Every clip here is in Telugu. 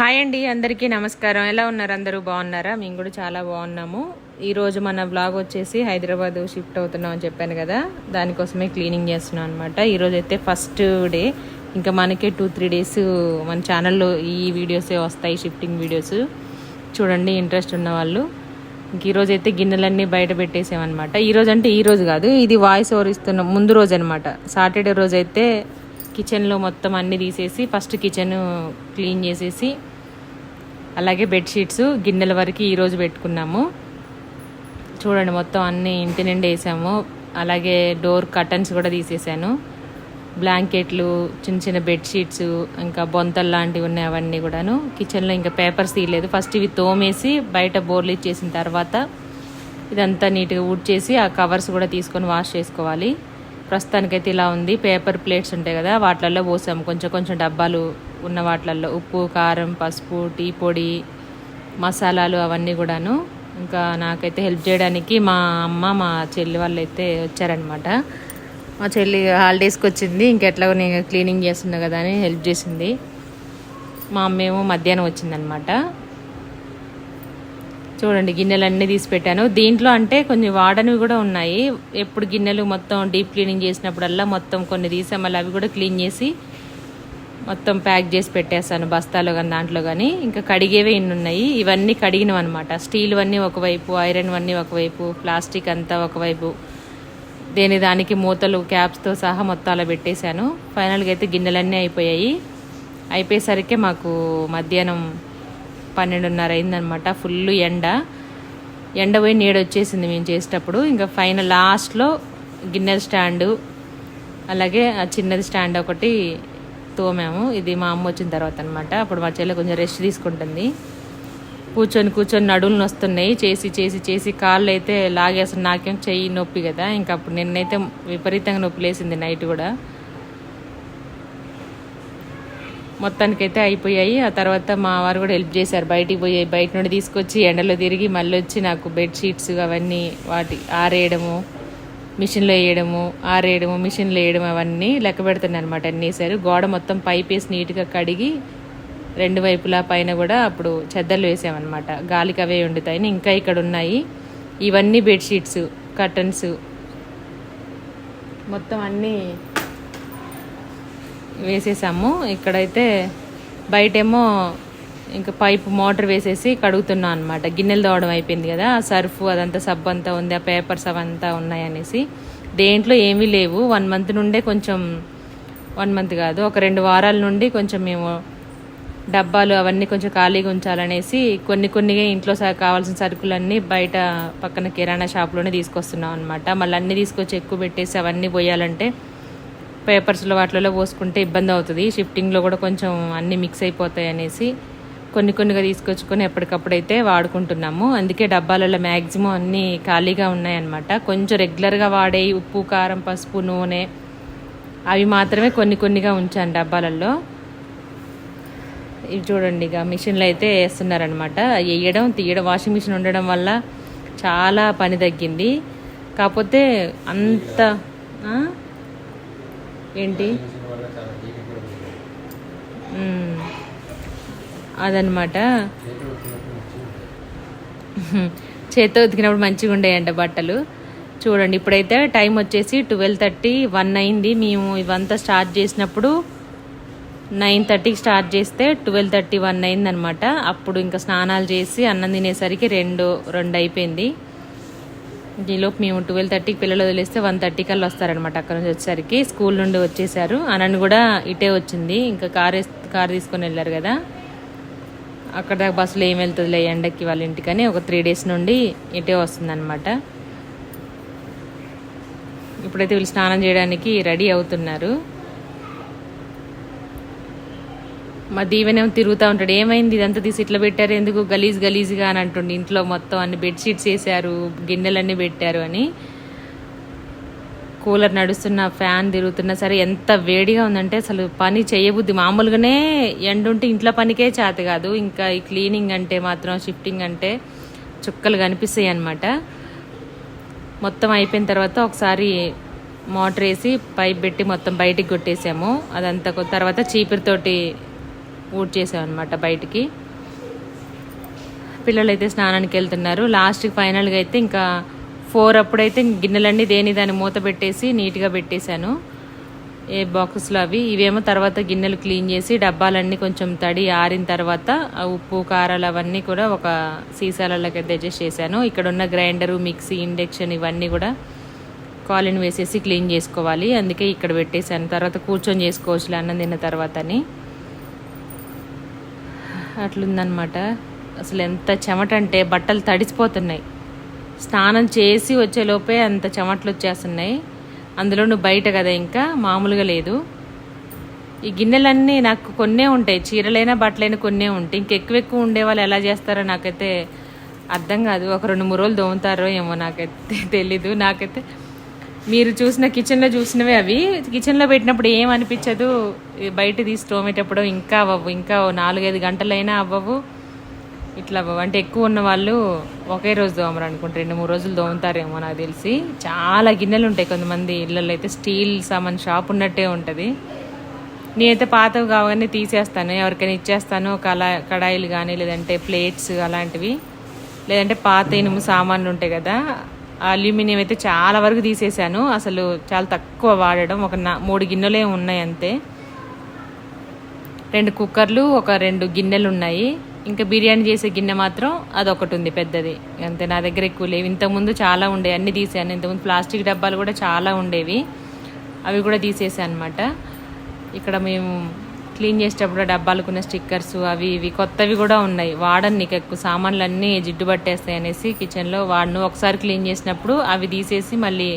హాయ్ అండి అందరికీ నమస్కారం. ఎలా ఉన్నారు? అందరూ బాగున్నారా? మేము కూడా చాలా బాగున్నాము. ఈరోజు మన బ్లాగ్ వచ్చేసి హైదరాబాద్ షిఫ్ట్ అవుతున్నాం అని చెప్పాను కదా. దానికోసమే క్లీనింగ్ చేస్తున్నాం అనమాట ఈరోజు అయితే ఫస్ట్ డే ఇంకా మనకే టూ త్రీ డేస్ మన ఛానల్లో ఈ వీడియోసే వస్తాయి షిఫ్టింగ్ వీడియోస్ చూడండి ఇంట్రెస్ట్ ఉన్న వాళ్ళు. ఇంక ఈరోజు అయితే గిన్నెలన్నీ బయట పెట్టేసామన్నమాట ఈరోజు అంటే ఈరోజు కాదు ఇది వాయిస్ ఓవర్ ఇస్తున్న ముందు రోజు అనమాట సాటర్డే రోజు అయితే కిచెన్లో మొత్తం అన్నీ తీసేసి ఫస్ట్ కిచెన్ క్లీన్ చేసేసి అలాగే బెడ్షీట్స్ గిన్నెల వరకు ఈరోజు పెట్టుకున్నాము. చూడండి మొత్తం అన్ని ఇంటి నుండి వేసాము. అలాగే డోర్ కర్టన్స్ కూడా తీసేసాను. బ్లాంకెట్లు చిన్న చిన్న బెడ్షీట్స్ ఇంకా బొంతలు లాంటివి ఉన్నాయి అవన్నీ కూడాను. కిచెన్లో ఇంకా పేపర్స్ తీయలేదు. ఫస్ట్ ఇవి తోమేసి బయట బోర్లు ఇచ్చేసిన తర్వాత ఇదంతా నీట్గా ఊడ్చేసి ఆ కవర్స్ కూడా తీసుకొని వాష్ చేసుకోవాలి. ప్రస్తుతానికైతే ఇలా ఉంది. పేపర్ ప్లేట్స్ ఉంటాయి కదా వాటిలలో పోసాము. కొంచెం కొంచెం డబ్బాలు ఉన్న వాటిల్లో ఉప్పు కారం పసుపు టీ పొడి మసాలాలు అవన్నీ కూడాను. ఇంకా నాకైతే హెల్ప్ చేయడానికి మా అమ్మ మా చెల్లి వాళ్ళు అయితే వచ్చారనమాట మా చెల్లి హాలిడేస్కి వచ్చింది. ఇంకెట్లాగో నేను క్లీనింగ్ చేస్తున్నా కదా అని హెల్ప్ చేసింది. మా అమ్మేమో మధ్యాహ్నం వచ్చిందనమాట చూడండి గిన్నెలు అన్నీ తీసి పెట్టాను. దీంట్లో అంటే కొన్ని వాడనివి కూడా ఉన్నాయి. ఎప్పుడు గిన్నెలు మొత్తం డీప్ క్లీనింగ్ చేసినప్పుడల్లా మొత్తం కొన్ని తీసాం. మళ్ళీ అవి కూడా క్లీన్ చేసి మొత్తం ప్యాక్ చేసి పెట్టేశాను బస్తాలో కానీ దాంట్లో కానీ ఇంకా కడిగేవే ఇన్ని ఉన్నాయి. ఇవన్నీ కడిగినవి అనమాట స్టీల్ ఒకవైపు ఐరన్ అన్నీ ఒకవైపు ప్లాస్టిక్ అంతా ఒకవైపు. దేని దానికి మూతలు క్యాప్స్తో సహా మొత్తం అలా పెట్టేశాను. ఫైనల్గా అయితే గిన్నెలన్నీ అయిపోయాయి. అయిపోయేసరికి మాకు మధ్యాహ్నం పన్నెండున్నర అయిందనమాట ఫుల్ ఎండ. ఎండ పోయి నీడ వచ్చేసింది మేము చేసేటప్పుడు. ఇంకా ఫైనల్ లాస్ట్లో గిన్నెల స్టాండు అలాగే ఆ చిన్నది స్టాండ్ ఒకటి తోమాము ఇది మా అమ్మ వచ్చిన తర్వాత అనమాట అప్పుడు మా చెల్లె కొంచెం రెస్ట్ తీసుకుంటుంది. కూర్చొని కూర్చొని నడువులు వస్తున్నాయి చేసి చేసి చేసి కాళ్ళు అయితే లాగేస్తుంది నాకేం చెయ్యి నొప్పి కదా. ఇంకా అప్పుడు నిన్నైతే విపరీతంగా నొప్పి లేసింది నైట్ కూడా. మొత్తానికైతే అయిపోయాయి. ఆ తర్వాత మా వారు కూడా హెల్ప్ చేశారు. బయటికి పోయి బయట నుండి తీసుకొచ్చి ఎండలో తిరిగి మళ్ళీ వచ్చి నాకు బెడ్షీట్స్ అవన్నీ వాటి ఆరేయడము మిషన్లో వేయడము ఆరేయడము మిషన్లో వేయడం అవన్నీ లెక్క పెడుతున్నాను అనమాట అన్నీ వేసారు గోడ మొత్తం పైప్ వేసి నీట్గా కడిగి రెండు వైపులా పైన కూడా అప్పుడు చెద్దర్లు వేసామన్నమాట. గాలికి అవే వండుతాయని ఇంకా ఇక్కడ ఉన్నాయి. ఇవన్నీ బెడ్షీట్స్ కర్టన్స్ మొత్తం అన్నీ వేసేసాము. ఇక్కడైతే బయటేమో ఇంకా పైప్ మోటార్ వేసేసి కడుగుతున్నాం అనమాట గిన్నెలు తోవడం అయిపోయింది కదా ఆ సర్ఫ్ అదంతా సబ్బు అంతా ఉంది ఆ పేపర్స్ అవంతా ఉన్నాయనేసి దేంట్లో ఏమీ లేవు. వన్ మంత్ నుండే కొంచెం వన్ మంత్ కాదు ఒక రెండు వారాల నుండి కొంచెం మేము డబ్బాలు అవన్నీ కొంచెం ఖాళీగా ఉంచాలనేసి కొన్ని కొన్నిగా ఇంట్లో కావాల్సిన సరుకులన్నీ బయట పక్కన కిరాణా షాప్లోనే తీసుకొస్తున్నాం అనమాట మళ్ళీ అన్నీ తీసుకొచ్చి ఎక్కువ పెట్టేసి అవన్నీ పోయాలంటే పేపర్స్లో వాటిలో పోసుకుంటే ఇబ్బంది అవుతుంది. షిఫ్టింగ్లో కూడా కొంచెం అన్నీ మిక్స్ అయిపోతాయి అనేసి కొన్ని కొన్నిగా తీసుకొచ్చుకొని ఎప్పటికప్పుడైతే వాడుకుంటున్నాము. అందుకే డబ్బాలలో మ్యాక్సిమం అన్నీ ఖాళీగా ఉన్నాయన్నమాట. కొంచెం రెగ్యులర్గా వాడే ఉప్పు కారం పసుపు నూనె అవి మాత్రమే కొన్ని కొన్నిగా ఉంచాను డబ్బాలలో. ఇవి చూడండి ఇక మిషన్లో అయితే వేస్తున్నారనమాట వేయడం తీయడం వాషింగ్ మిషన్ ఉండడం వల్ల చాలా పని తగ్గింది. కాకపోతే అంత? ఏంటి. అదనమాట. చేత్తో ఉతికినప్పుడు మంచిగా ఉండేయంట బట్టలు. చూడండి ఇప్పుడైతే టైం వచ్చేసి ట్వెల్వ్ థర్టీ వన్ అయింది. మేము ఇవంతా స్టార్ట్ చేసినప్పుడు నైన్ థర్టీకి స్టార్ట్ చేస్తే ట్వెల్వ్ థర్టీ వన్ అయిందనమాట. అప్పుడు ఇంకా స్నానాలు చేసి అన్నం తినేసరికి రెండు రెండు అయిపోయింది. ఈలోపు మేము ట్వెల్వ్ థర్టీకి పిల్లలు వదిలేస్తే వన్ థర్టీ కల్లా వస్తారనమాట అక్కడ నుంచి వచ్చేసరికి. స్కూల్ నుండి వచ్చేసారు. అనని కూడా ఇటే వచ్చింది. ఇంకా కార్ కార్ తీసుకొని వెళ్ళారు కదా. అక్కడ దాకా బస్సులో ఏం వెళ్తుందిలే ఎండకి వాళ్ళ ఇంటికని ఒక త్రీ డేస్ నుండి ఇటే వస్తుందన్నమాట. ఇప్పుడైతే వీళ్ళు స్నానం చేయడానికి రెడీ అవుతున్నారు. మా దీవెనేమో తిరుగుతూ ఉంటాడు. ఏమైంది ఇదంతా తీసి ఇట్లా పెట్టారు? ఎందుకు గలీజ్ గలీజ్గా అని అంటుండే. ఇంట్లో మొత్తం అన్ని బెడ్షీట్స్ వేసారు గిన్నెలన్నీ పెట్టారు అని. కూలర్ నడుస్తున్న ఫ్యాన్ తిరుగుతున్నా సరే ఎంత వేడిగా ఉందంటే అసలు పని చేయబుద్ది మామూలుగానే ఎండ ఉంటే ఇంట్లో పనికే చేత కాదు. ఇంకా ఈ క్లీనింగ్ అంటే మాత్రం షిఫ్టింగ్ అంటే చుక్కలు కనిపిస్తాయి అనమాట మొత్తం అయిపోయిన తర్వాత ఒకసారి మోటార్ వేసి పైప్ పెట్టి మొత్తం బయటికి కొట్టేసాము. అదంతా తర్వాత చీపురుతోటి ఊడ్ చేసామన్నమాట బయటికి. పిల్లలు అయితే స్నానానికి వెళ్తున్నారు. లాస్ట్కి ఫైనల్గా అయితే ఇంకా ఫోర్ అప్పుడైతే గిన్నెలన్నీ దేని దాన్ని మూత పెట్టేసి నీట్గా పెట్టేశాను. ఏ బాక్స్లో అవి. ఇవేమో తర్వాత గిన్నెలు క్లీన్ చేసి డబ్బాలన్నీ కొంచెం తడి ఆరిన తర్వాత ఆ ఉప్పు కారాలు అవన్నీ కూడా ఒక సీసాలలోకి అయితే అడ్జస్ట్ చేశాను. ఇక్కడ ఉన్న గ్రైండరు మిక్సీ ఇండక్షన్ ఇవన్నీ కూడా కాలిన్ వేసేసి క్లీన్ చేసుకోవాలి. అందుకే ఇక్కడ పెట్టేశాను. తర్వాత కూర్చొని చేసుకోవచ్చు అన్నం తిన్న తర్వాత అని అట్లుందనమాట అసలు ఎంత చెమట అంటే బట్టలు తడిసిపోతున్నాయి. స్నానం చేసి వచ్చేలోపే అంత చెమట్లు వచ్చేస్తున్నాయి. అందులో నువ్వు బయట కదా ఇంకా మామూలుగా లేదు. ఈ గిన్నెలన్నీ నాకు కొన్నే ఉంటాయి చీరలైనా బట్టలైనా కొన్నే ఉంటాయి. ఇంకెక్కువ ఎక్కువ ఉండే వాళ్ళు ఎలా చేస్తారో నాకైతే అర్థం కాదు. ఒక రెండు మూడు రోజులు దోముతారో ఏమో నాకైతే తెలీదు. నాకైతే మీరు చూసిన కిచెన్లో చూసినవే అవి. కిచెన్లో పెట్టినప్పుడు ఏం అనిపించదు బయట తీసి తోమేటప్పుడు ఇంకా అవ్వవు. ఇంకా నాలుగైదు గంటలైనా అవ్వవు. ఇట్లా అంటే ఎక్కువ ఉన్న వాళ్ళు ఒకే రోజు దోమరు అనుకుంటే రెండు మూడు రోజులు దోముతారేమో నాకు తెలిసి. చాలా గిన్నెలు ఉంటాయి కొంతమంది ఇళ్ళల్లో అయితే. స్టీల్ సామాన్ షాప్ ఉన్నట్టే ఉంటుంది. నేనైతే పాతవి కావగానే తీసేస్తాను. ఎవరికైనా ఇచ్చేస్తాను. కళా కడాయిలు కానీ లేదంటే ప్లేట్స్ అలాంటివి. లేదంటే పాత ఇనుము సామాన్లు ఉంటాయి కదా. అల్యూమినియం అయితే చాలా వరకు తీసేసాను అసలు చాలా తక్కువ వాడడం. ఒక నా మూడు గిన్నెలే ఉన్నాయి అంతే. రెండు కుక్కర్లు ఒక రెండు గిన్నెలు ఉన్నాయి. ఇంకా బిర్యానీ చేసే గిన్నె మాత్రం అదొకటి ఉంది పెద్దది. అంతే నా దగ్గర ఎక్కువ లేవు. ఇంతకుముందు చాలా ఉండేవి అన్నీ తీసాను ఇంతకుముందు ప్లాస్టిక్ డబ్బాలు కూడా చాలా ఉండేవి. అవి కూడా తీసేసాను అనమాట ఇక్కడ మేము క్లీన్ చేసేటప్పుడు డబ్బాలకున్న స్టిక్కర్స్ అవి ఇవి కొత్తవి కూడా ఉన్నాయి. వాడని నీకు ఎక్కువ. సామాన్లు అన్నీ జిడ్డు పట్టేస్తాయి అనేసి కిచెన్లో వాడను. ఒకసారి క్లీన్ చేసినప్పుడు అవి తీసేసి మళ్ళీ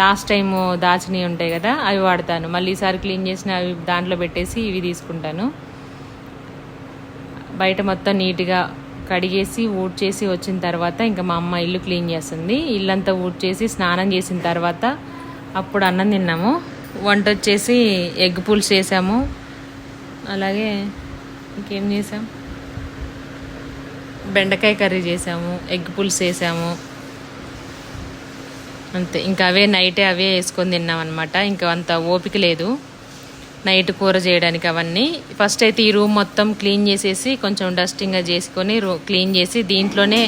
లాస్ట్ టైం దాచినవి ఉంటాయి కదా అవి వాడతాను. మళ్ళీ ఈసారి క్లీన్ చేసిన అవి దాంట్లో పెట్టేసి ఇవి తీసుకుంటాను. బయట మొత్తం నీట్గా కడిగేసి ఊడ్చేసి వచ్చిన తర్వాత ఇంకా మా అమ్మ ఇల్లు క్లీన్ చేస్తుంది. ఇల్లంతా ఊడ్చేసి స్నానం చేసిన తర్వాత అప్పుడు అన్నం తిన్నాము. వంట వచ్చేసి ఎగ్ పులుసు చేసాము. అలాగే ఇంకేం చేసాం? బెండకాయ కర్రీ చేసాము. ఎగ్ పులుసు వేసాము అంతే. ఇంకా అవే నైటే అవే వేసుకొని తిన్నాం అనమాట ఇంకా అంత ఓపిక లేదు. నైట్ కూర చేయడానికి అవన్నీ. ఫస్ట్ అయితే ఈ రూమ్ మొత్తం క్లీన్ చేసేసి కొంచెం డస్టింగ్గా చేసుకొని క్లీన్ చేసి దీంట్లోనే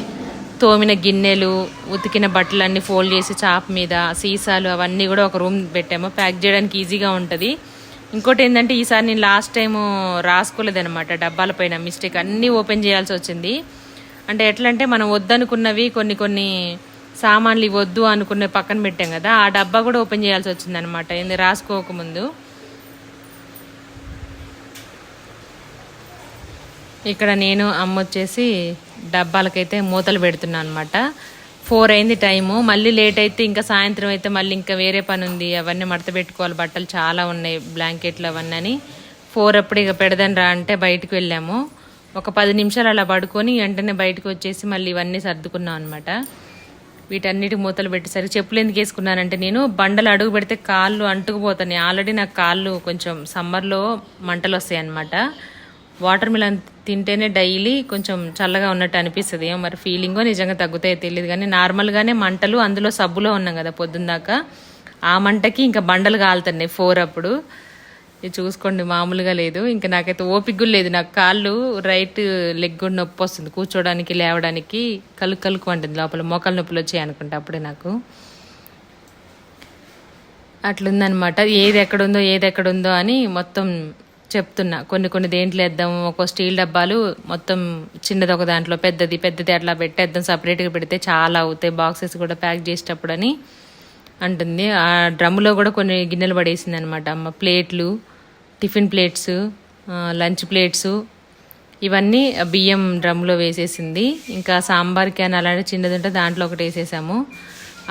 తోమిన గిన్నెలు ఉతికిన బట్టలన్నీ ఫోల్డ్ చేసి చాప్ మీద సీసాలు అవన్నీ కూడా ఒక రూమ్ పెట్టాము. ప్యాక్ చేయడానికి ఈజీగా ఉంటుంది. ఇంకోటి ఏంటంటే ఈసారి నేను లాస్ట్ టైం రాసుకోలేదనమాట డబ్బాల పైన మిస్టేక్ అన్నీ ఓపెన్ చేయాల్సి వచ్చింది. అంటే ఎట్లా అంటే మనం వద్దనుకున్నవి కొన్ని కొన్ని సామాన్లు ఇవ్వద్దు అనుకునే పక్కన పెట్టాం కదా ఆ డబ్బా కూడా ఓపెన్ చేయాల్సి వచ్చింది అనమాట ఏంది రాసుకోకముందు. ఇక్కడ నేను అమ్మ వచ్చేసి డబ్బాలకైతే మూతలు పెడుతున్నాను అనమాట ఫోర్ అయింది టైము. మళ్ళీ లేట్ అయితే ఇంకా సాయంత్రం అయితే మళ్ళీ ఇంకా వేరే పని ఉంది అవన్నీ మడత పెట్టుకోవాలి. బట్టలు చాలా ఉన్నాయి. బ్లాంకెట్లు అవన్నీ అని ఫోర్ అప్పుడు ఇక పెడదని రా అంటే బయటకు వెళ్ళాము. ఒక పది నిమిషాలు అలా పడుకొని వెంటనే బయటకు వచ్చేసి మళ్ళీ ఇవన్నీ సర్దుకున్నాం అనమాట వీటన్నిటి మూతలు పెట్టేసరికి చెప్పులు ఎందుకు వేసుకున్నానంటే నేను బండలు అడుగు పెడితే కాళ్ళు అంటుకుపోతాయి ఆల్రెడీ నాకు కాళ్ళు కొంచెం సమ్మర్లో మంటలు వస్తాయి అనమాట వాటర్ మిలన్ తింటేనే డైలీ కొంచెం చల్లగా ఉన్నట్టు అనిపిస్తుంది. ఏమో మరి ఫీలింగో నిజంగా తగ్గుతాయో తెలియదు కానీ నార్మల్గానే మంటలు అందులో సబ్బులో ఉన్నాం కదా పొద్దున్న దాకా. ఆ మంటకి ఇంకా బండలు కాలుతున్నాయి ఫోర్ అప్పుడు. ఇది చూసుకోండి మామూలుగా లేదు. ఇంకా నాకైతే ఓపిక లేదు. నాకు కాళ్ళు రైట్ లెగ్ కూడా నొప్పి వస్తుంది. కూర్చోడానికి లేవడానికి కలు కలుకు అంటుంది లోపల. మోకాలు నొప్పులు వచ్చాయి అనుకుంటా అప్పుడే నాకు. అట్లుందనమాట ఏది ఎక్కడుందో ఏది ఎక్కడుందో అని మొత్తం చెప్తున్నా. కొన్ని కొన్ని దేంట్లో వేద్దాం ఒక స్టీల్ డబ్బాలు మొత్తం చిన్నది ఒక దాంట్లో పెద్దది పెద్దది అట్లా పెట్టేద్దాం సపరేట్గా పెడితే చాలా అవుతాయి బాక్సెస్ కూడా ప్యాక్ చేసేటప్పుడు అని అంటుంది. ఆ డ్రమ్ములో కూడా కొన్ని గిన్నెలు పడేసింది అనమాట అమ్మ. ప్లేట్లు టిఫిన్ ప్లేట్స్ లంచ్ ప్లేట్స్ ఇవన్నీ బియ్యం డ్రమ్లో వేసేసింది. ఇంకా సాంబార్ క్యాన్ అలాంటి చిన్నది ఉంటే దాంట్లో ఒకటి వేసేసాము.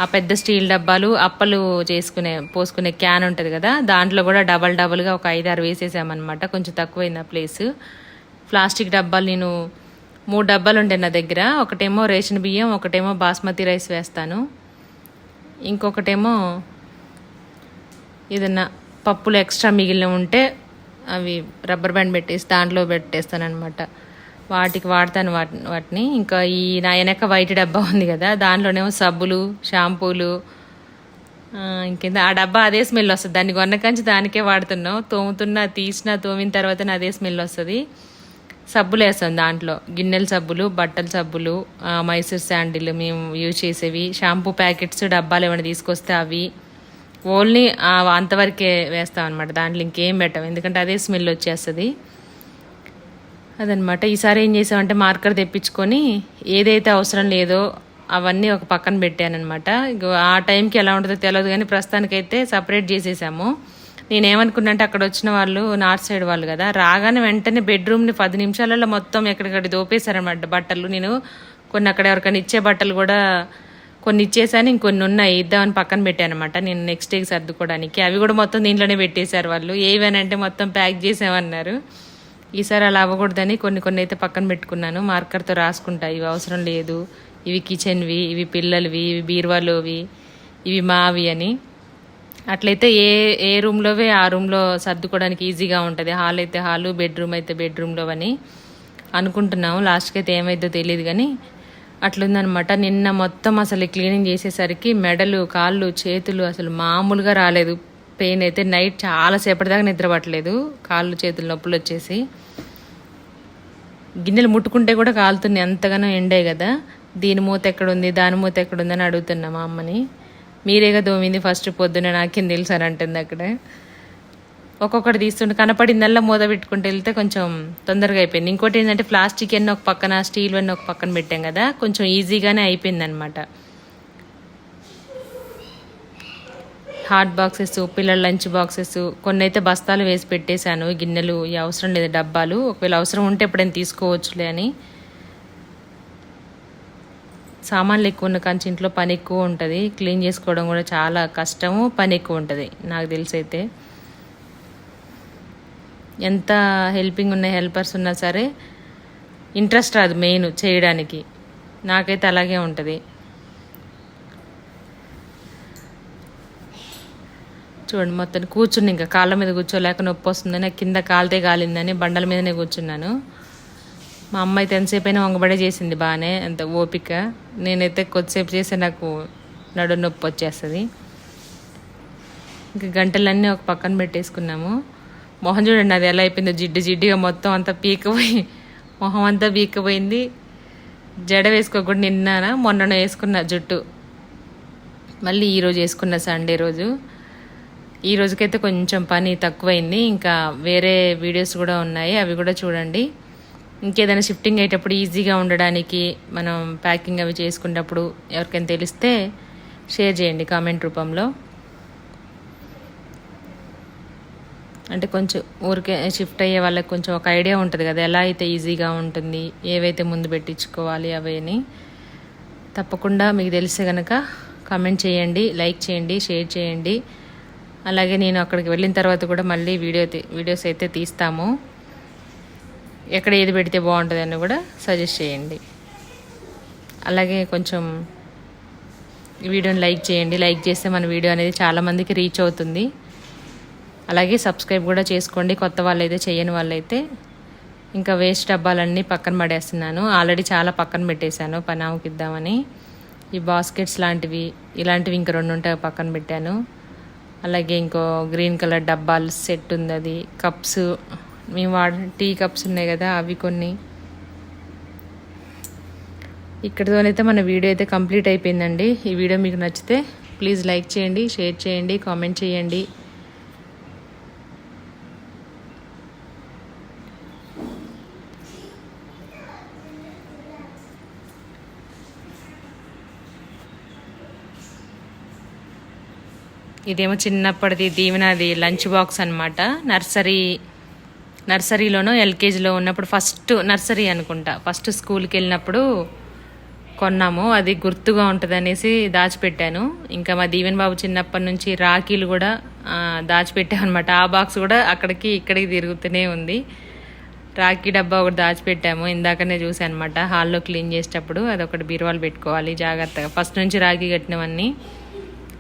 ఆ పెద్ద స్టీల్ డబ్బాలు అప్పలు చేసుకునే పోసుకునే క్యాన్ ఉంటుంది కదా దాంట్లో కూడా డబల్ డబల్గా ఒక ఐదు ఆరు వేసేసామన్నమాట కొంచెం తక్కువైంది ఆ ప్లేస్. ప్లాస్టిక్ డబ్బాలు నేను మూడు డబ్బాలు ఉండే నా దగ్గర ఒకటేమో రేషన్ బియ్యం ఒకటేమో బాస్మతి రైస్ వేస్తాను. ఇంకొకటేమో ఏదన్నా పప్పులు ఎక్స్ట్రా మిగిలిన ఉంటే అవి రబ్బర్ బ్యాండ్ పెట్టేసి దాంట్లో పెట్టేస్తాను అనమాట వాటికి వాడతాను వాటి వాటిని. ఇంకా ఈ నా వెనక వైట్ డబ్బా ఉంది కదా దాంట్లోనేమో సబ్బులు షాంపూలు ఆ, ఇంకేంది? ఆ డబ్బా అదే స్మెల్ వస్తుంది. దాన్ని కొన్నకంచి దానికే వాడుతున్నాం తోముతున్నా తీసినా తోమిన తర్వాత అదే స్మెల్ వస్తుంది. సబ్బులు వేస్తాం దాంట్లో. గిన్నెల సబ్బులు బట్టల సబ్బులు మైసూర్ శాండిల్ మేము యూజ్ చేసేవి. షాంపూ ప్యాకెట్స్ డబ్బాలు ఏమైనా తీసుకొస్తే అవి. ఓన్లీ అంతవరకే వేస్తాం అనమాట దాంట్లో ఇంకేం పెట్టాం. ఎందుకంటే అదే స్మెల్ వచ్చేస్తుంది. అదనమాట. ఈసారి ఏం చేసామంటే మార్కర్ తెప్పించుకొని ఏదైతే అవసరం లేదో అవన్నీ ఒక పక్కన పెట్టానమాట ఆ టైంకి ఎలా ఉంటుందో తెలియదు కానీ ప్రస్తుతానికైతే సపరేట్ చేసేసాము. నేనేమనుకున్నా అంటే అక్కడ వచ్చిన వాళ్ళు నార్త్ సైడ్ వాళ్ళు కదా రాగానే వెంటనే బెడ్రూమ్ని పది నిమిషాలలో మొత్తం ఎక్కడికక్కడ దోపేశారనమాట బట్టలు. నేను కొన్ని అక్కడ ఎవరికైనా ఇచ్చే బట్టలు కూడా కొన్ని ఇచ్చేసాను ఇంకొన్ని ఉన్నాయి ఇద్దామని పక్కన పెట్టాను అనమాట నేను నెక్స్ట్ డేకి సర్దుకోవడానికి. అవి కూడా మొత్తం దీంట్లోనే పెట్టేశారు వాళ్ళు. ఏవనంటే మొత్తం ప్యాక్ చేసామన్నారు ఈసారి అలా అవ్వకూడదని కొన్ని కొన్ని అయితే పక్కన పెట్టుకున్నాను. మార్కర్తో రాసుకుంటా ఇవి అవసరం లేదు. ఇవి కిచెన్వి ఇవి పిల్లలవి ఇవి బీరువాలోవి ఇవి మావి అని. అట్లయితే ఏ ఏ రూమ్లోవే ఆ రూమ్లో సర్దుకోవడానికి ఈజీగా ఉంటుంది. హాల్ అయితే హాలు బెడ్రూమ్ అయితే బెడ్రూమ్లో అని అనుకుంటున్నాము. లాస్ట్కి అయితే ఏమైందో తెలియదు కానీ అట్లుందనమాట నిన్న మొత్తం అసలు క్లీనింగ్ చేసేసరికి మెడలు కాళ్ళు చేతులు అసలు మామూలుగా రాలేదు. పెయిన్ అయితే నైట్ చాలా సేపటి దాకా నిద్ర పట్టలేదు. కాళ్ళు చేతులు నొప్పులు వచ్చేసి. గిన్నెలు ముట్టుకుంటే కూడా కాలుతున్నాయి. ఎంతగానో ఎండే కదా. దీని మూత ఎక్కడుంది? దాని మూత ఎక్కడుంది అని అడుగుతున్నా మా అమ్మని. మీరేగా దోమింది ఫస్ట్ పొద్దున నాకేం తెలుసు అని అంటుంది అక్కడ. ఒక్కొక్కటి తీస్తుంటే కనపడిందల్లా మూత పెట్టుకుంటూ వెళ్తే కొంచెం తొందరగా అయిపోయింది. ఇంకోటి ఏంటంటే ప్లాస్టిక్ ఎన్ని ఒక పక్కన స్టీల్ అన్నీ ఒక పక్కన పెట్టాం కదా. కొంచెం ఈజీగానే అయిపోయింది అనమాట హాట్ బాక్సెస్ పిల్లల లంచ్ బాక్సెస్ కొన్ని అయితే బస్తాలు వేసి పెట్టేశాను. గిన్నెలు ఈ అవసరం లేదు డబ్బాలు. ఒకవేళ అవసరం ఉంటే ఎప్పుడైనా తీసుకోవచ్చులే అని. సామాన్లు ఎక్కువ ఉన్న కానీ ఇంట్లో పని ఎక్కువ ఉంటుంది. క్లీన్ చేసుకోవడం కూడా చాలా కష్టము పని ఎక్కువ ఉంటుంది నాకు తెలిసైతే. ఎంత హెల్పింగ్ ఉన్న హెల్పర్స్ ఉన్నా సరే ఇంట్రెస్ట్ రాదు మెయిన్ చేయడానికి. నాకైతే అలాగే ఉంటుంది. చూడండి మొత్తం కూర్చుని ఇంకా. కాళ్ళ మీద కూర్చోలేక నొప్పి వస్తుందని నాకు కింద కాలితే కాలిందని బండల మీదనే కూర్చున్నాను. మా అమ్మ అయితే ఎంతసేపు అయినా వంగబడే చేసింది బాగానే అంత ఓపిక. నేనైతే కొద్దిసేపు చేస్తే నాకు నడు నొప్పి వచ్చేస్తుంది. ఇంకా గంటలన్నీ ఒక పక్కన పెట్టేసుకున్నాము. మొహం చూడండి అది ఎలా అయిపోయిందో జిడ్డు జిడ్డుగా మొత్తం అంతా పీకపోయి మొహం అంతా పీకపోయింది. జడ వేసుకోకుండా నిన్న మొన్న వేసుకున్న జుట్టు. మళ్ళీ ఈరోజు వేసుకున్న సండే రోజు. ఈ రోజుకైతే కొంచెం పని తక్కువైంది. ఇంకా వేరే వీడియోస్ కూడా ఉన్నాయి. అవి కూడా చూడండి. ఇంకేదైనా షిఫ్టింగ్ అయ్యేటప్పుడు ఈజీగా ఉండడానికి మనం ప్యాకింగ్ అవి చేసుకునేటప్పుడు ఎవరికైనా తెలిస్తే షేర్ చేయండి కామెంట్ రూపంలో. అంటే కొంచెం ఊరికే షిఫ్ట్ అయ్యే వాళ్ళకి కొంచెం ఒక ఐడియా ఉంటుంది కదా ఎలా అయితే ఈజీగా ఉంటుంది ఏవైతే ముందు పెట్టించుకోవాలి అవని. తప్పకుండా మీకు తెలిస్తే కనుక కామెంట్ చేయండి లైక్ చేయండి షేర్ చేయండి. అలాగే నేను అక్కడికి వెళ్ళిన తర్వాత కూడా మళ్ళీ వీడియో వీడియోస్ అయితే తీస్తాము. ఎక్కడ ఏది పెడితే బాగుంటుందని కూడా సజెస్ట్ చేయండి. అలాగే కొంచెం వీడియోని లైక్ చేయండి. లైక్ చేస్తే మన వీడియో అనేది చాలామందికి రీచ్ అవుతుంది. అలాగే సబ్స్క్రైబ్ కూడా చేసుకోండి. కొత్త వాళ్ళైతే చేయని వాళ్ళైతే. ఇంకా వేస్ట్ డబ్బాలన్నీ పక్కన పడేస్తున్నాను. ఆల్రెడీ చాలా పక్కన పెట్టేశాను. పనాముకి ఇద్దామని ఈ బాస్కెట్స్ లాంటివి ఇలాంటివి ఇంక రెండు ఉంటాయి పక్కన పెట్టాను. అలాగే ఇంకో గ్రీన్ కలర్ డబ్బాలు సెట్ ఉంది అది. కప్స్ మేము వాడ టీ కప్స్ ఉన్నాయి కదా అవి కొన్ని. ఇక్కడితోనైతే మన వీడియో అయితే కంప్లీట్ అయిపోయిందండి. ఈ వీడియో మీకు నచ్చితే ప్లీజ్ లైక్ చేయండి షేర్ చేయండి కామెంట్ చేయండి. ఇదేమో చిన్నప్పటిది దీవెనది లంచ్ బాక్స్ అనమాట నర్సరీ నర్సరీలోనో ఎల్కేజీలో ఉన్నప్పుడు ఫస్ట్ నర్సరీ అనుకుంటా. ఫస్ట్ స్కూల్కి వెళ్ళినప్పుడు కొన్నాము. అది గుర్తుగా ఉంటుంది అనేసి దాచిపెట్టాను. ఇంకా మా దీవెన్ బాబు చిన్నప్పటి నుంచి రాఖీలు కూడా దాచిపెట్టామన్నమాట. ఆ బాక్స్ కూడా అక్కడికి ఇక్కడికి తిరుగుతూనే ఉంది. రాఖీ డబ్బా ఒకటి దాచిపెట్టాము. ఇందాకనే చూసాను అనమాట హాల్లో క్లీన్ చేసేటప్పుడు అదొకటి బీరువాలు పెట్టుకోవాలి. జాగ్రత్తగా. ఫస్ట్ నుంచి రాఖీ కట్టినవన్నీ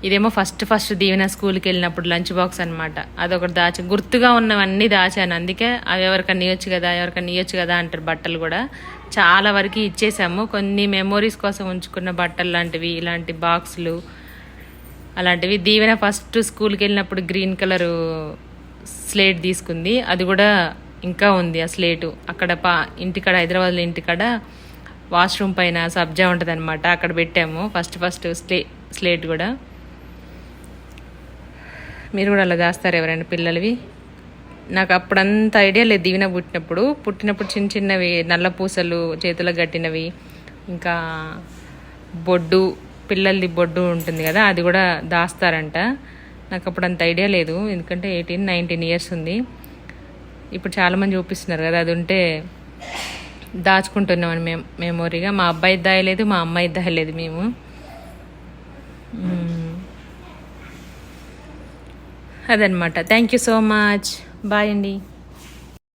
ఇదేమో ఫస్ట్ ఫస్ట్ దీవెన స్కూల్కి వెళ్ళినప్పుడు లంచ్ బాక్స్ అనమాట అదొకటి దాచి గుర్తుగా ఉన్నవన్నీ దాచాను. అందుకే అవి ఎవరికన్నా ఇవ్వచ్చు కదా ఎవరికన్నా ఇవ్వచ్చు కదా అంటారు బట్టలు కూడా. చాలా వరకు ఇచ్చేసాము. కొన్ని మెమోరీస్ కోసం ఉంచుకున్న బట్టలు లాంటివి ఇలాంటి బాక్సులు అలాంటివి. దీవెన ఫస్ట్ స్కూల్కి వెళ్ళినప్పుడు గ్రీన్ కలరు స్లేట్ తీసుకుంది. అది కూడా ఇంకా ఉంది ఆ స్లేటు. అక్కడ పా ఇంటికాడ హైదరాబాద్లో ఇంటికాడ వాష్రూమ్ పైన సబ్జా ఉంటుంది అక్కడ పెట్టాము ఫస్ట్ ఫస్ట్ స్లే స్లేట్ కూడా. మీరు కూడా అలా చేస్తారు ఎవరైనా పిల్లలవి? నాకు అప్పుడంత ఐడియా లేదు దీవెన పుట్టినప్పుడు. పుట్టినప్పుడు చిన్న చిన్నవి నల్ల పూసలు చేతులకు కట్టినవి ఇంకా బొడ్డు పిల్లలది బొడ్డు ఉంటుంది కదా అది కూడా దాస్తారంట. నాకు అప్పుడు అంత ఐడియా లేదు ఎందుకంటే ఎయిటీన్ నైన్టీన్ ఇయర్స్ ఉంది. ఇప్పుడు చాలామంది చూపిస్తున్నారు కదా అది ఉంటే దాచుకుంటున్నామని మేము మెమోరీగా. మా అబ్బాయి దాయలేదు మా అమ్మాయి దాయలేదు మేము. అదనమాట thank you so much bye అండి.